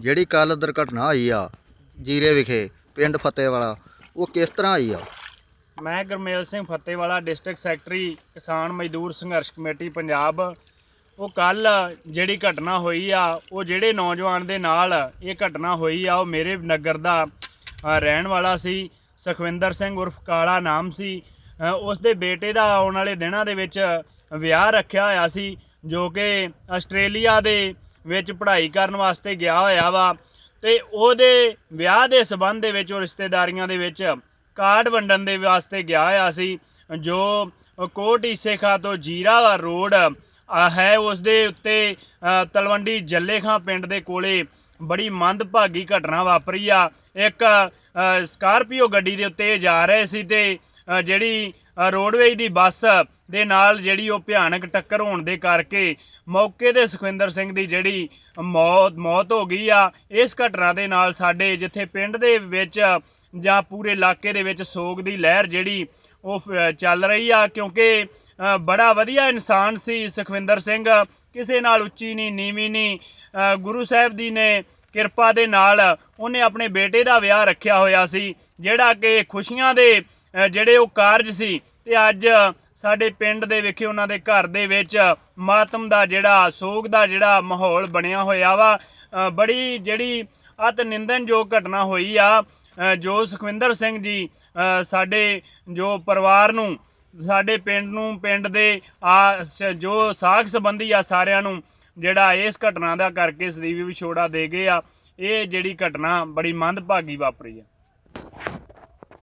ਜਿਹੜੀ ਕੱਲ ਦੁਰਘਟਨਾ ਹੋਈ ਆ, ਜੀਰੇ ਵਿਖੇ, ਪਿੰਡ ਫਤਿਹਵਾਲਾ, ਉਹ ਕਿਸ ਤਰ੍ਹਾਂ ਹੋਈ ਆ? ਮੈਂ ਗੁਰਮੇਲ ਸਿੰਘ ਫਤਿਹਵਾਲਾ ਡਿਸਟ੍ਰਿਕਟ ਸੈਕਟਰੀ ਕਿਸਾਨ ਮਜ਼ਦੂਰ ਸੰਘਰਸ਼ ਕਮੇਟੀ, ਪੰਜਾਬ। ਉਹ ਕੱਲ ਜਿਹੜੀ ਘਟਨਾ ਹੋਈ ਆ, ਉਹ ਜਿਹੜੇ ਨੌਜਵਾਨ ਦੇ ਨਾਲ ਇਹ ਘਟਨਾ ਹੋਈ ਆ, ਉਹ ਮੇਰੇ ਨਗਰ ਦਾ ਰਹਿਣ ਵਾਲਾ ਸੀ। ਸੁਖਵਿੰਦਰ ਸਿੰਘ ਉਰਫ ਕਾਲਾ ਨਾਮ ਸੀ। ਉਸ ਦੇ ਬੇਟੇ ਦਾ ਆਉਣ ਵਾਲੇ ਦਿਨਾਂ ਦੇ ਵਿੱਚ ਵਿਆਹ ਰੱਖਿਆ ਹੋਇਆ ਸੀ, ਜੋ ਕਿ ਆਸਟ੍ਰੇਲੀਆ ਦੇ ਵਿੱਚ ਪੜ੍ਹਾਈ ਕਰਨ ਵਾਸਤੇ ਗਿਆ ਹੋਇਆ ਵਾ ਤੇ ਉਹਦੇ ਵਿਆਹ ਦੇ ਸਬੰਧ ਦੇ ਵਿੱਚ ਉਹ ਰਿਸ਼ਤੇਦਾਰੀਆਂ ਦੇ ਵਿੱਚ ਕਾਰਡ ਵੰਡਣ ਦੇ ਵਾਸਤੇ ਗਿਆ ਹੋਇਆ ਸੀ, ਜੋ ਕੋਟ ਈਸੇਖਾ ਤੋਂ ਜੀਰਾ ਰੋਡ ਹੈ ਉਸ ਦੇ ਉੱਤੇ ਤਲਵੰਡੀ ਜੱਲੇਖਾਂ ਪਿੰਡ ਦੇ ਕੋਲੇ ਬੜੀ ਮੰਦਭਾਗੀ ਘਟਨਾ ਵਾਪਰੀ ਆ। ਇੱਕ ਸਕਾਰਪੀਓ ਗੱਡੀ ਦੇ ਉੱਤੇ ਇਹ ਜਾ ਰਹੇ ਸੀ ਤੇ ਜਿਹੜੀ ਰੋਡਵੇਜ ਦੀ ਬੱਸ ਦੇ ਨਾਲ ਜਿਹੜੀ ਉਹ ਭਿਆਨਕ ਟੱਕਰ ਹੋਣ ਦੇ ਕਰਕੇ ਮੌਕੇ ਤੇ ਸੁਖਵਿੰਦਰ ਸਿੰਘ ਦੀ ਜਿਹੜੀ ਮੌਤ ਮੌਤ ਹੋ ਗਈ ਆ। ਇਸ ਘਟਨਾ ਦੇ ਨਾਲ ਸਾਡੇ ਜਿੱਥੇ ਪਿੰਡ ਦੇ ਵਿੱਚ ਜਾਂ ਪੂਰੇ ਇਲਾਕੇ ਦੇ ਵਿੱਚ ਸੋਗ ਦੀ ਲਹਿਰ ਜਿਹੜੀ ਉਹ ਚੱਲ ਰਹੀ ਆ, ਕਿਉਂਕਿ ਬੜਾ ਵਧੀਆ ਇਨਸਾਨ ਸੀ ਸੁਖਵਿੰਦਰ ਸਿੰਘ। ਕਿਸੇ ਨਾਲ ਉੱਚੀ ਨਹੀਂ ਨੀਵੀਂ ਨਹੀਂ ਗੁਰੂ ਸਾਹਿਬ ਦੀ ਨੇ ਕਿਰਪਾ ਦੇ ਨਾਲ ਉਹਨੇ ਆਪਣੇ ਬੇਟੇ ਦਾ ਵਿਆਹ ਰੱਖਿਆ ਹੋਇਆ ਸੀ, ਜਿਹੜਾ ਕਿ ਖੁਸ਼ੀਆਂ ਦੇ ਜਿਹੜੇ ਉਹ ਕਾਰਜ ਸੀ ਤੇ ਅੱਜ ਸਾਡੇ ਪਿੰਡ ਦੇ ਵਿਖੇ ਉਹਨਾਂ ਦੇ ਘਰ ਦੇ ਵਿੱਚ ਮਾਤਮ ਦਾ ਜਿਹੜਾ, ਸੋਗ ਦਾ ਜਿਹੜਾ ਮਾਹੌਲ ਬਣਿਆ ਹੋਇਆ ਵਾ। ਬੜੀ ਜਿਹੜੀ ਅਤ ਨਿੰਦਨਯੋਗ ਘਟਨਾ ਹੋਈ ਆ। ਜੋ ਸੁਖਵਿੰਦਰ ਸਿੰਘ ਜੀ ਸਾਡੇ ਜੋ ਪਰਿਵਾਰ ਨੂੰ, ਸਾਡੇ ਪਿੰਡ ਨੂੰ, ਪਿੰਡ ਦੇ ਆ ਜੋ ਸਾਖ ਸੰਬੰਧੀ ਆ ਸਾਰਿਆਂ ਨੂੰ ਜਿਹੜਾ ਇਸ ਘਟਨਾ ਦਾ ਕਰਕੇ ਸਦੀਵੀ ਵਿਛੋੜਾ ਦੇ ਗਏ ਆ। ਇਹ ਜਿਹੜੀ ਘਟਨਾ ਬੜੀ ਮੰਦਭਾਗੀ ਵਾਪਰੀ ਆ।